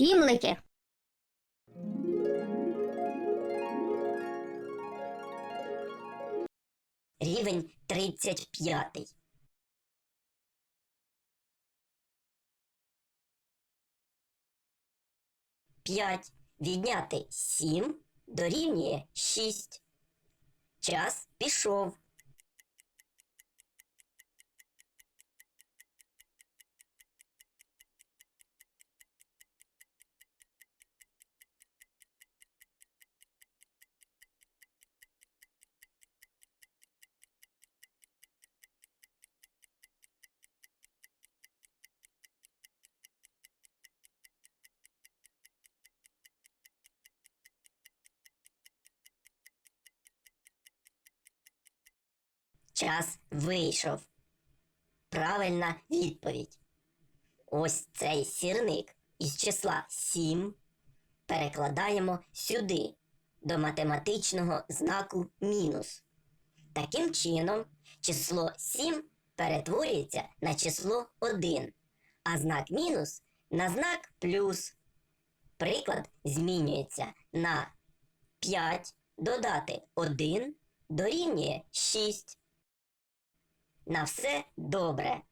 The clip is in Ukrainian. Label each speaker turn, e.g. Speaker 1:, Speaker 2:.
Speaker 1: сімлики.
Speaker 2: Рівень 35. П'ять відняти сім дорівнює шість. Час пішов. Час вийшов. Правильна відповідь. Ось цей сірник із числа 7 перекладаємо сюди, до математичного знаку мінус. Таким чином, число 7 перетворюється на число 1, а знак мінус на знак плюс. Приклад змінюється на 5 додати 1 дорівнює 6. На все добре.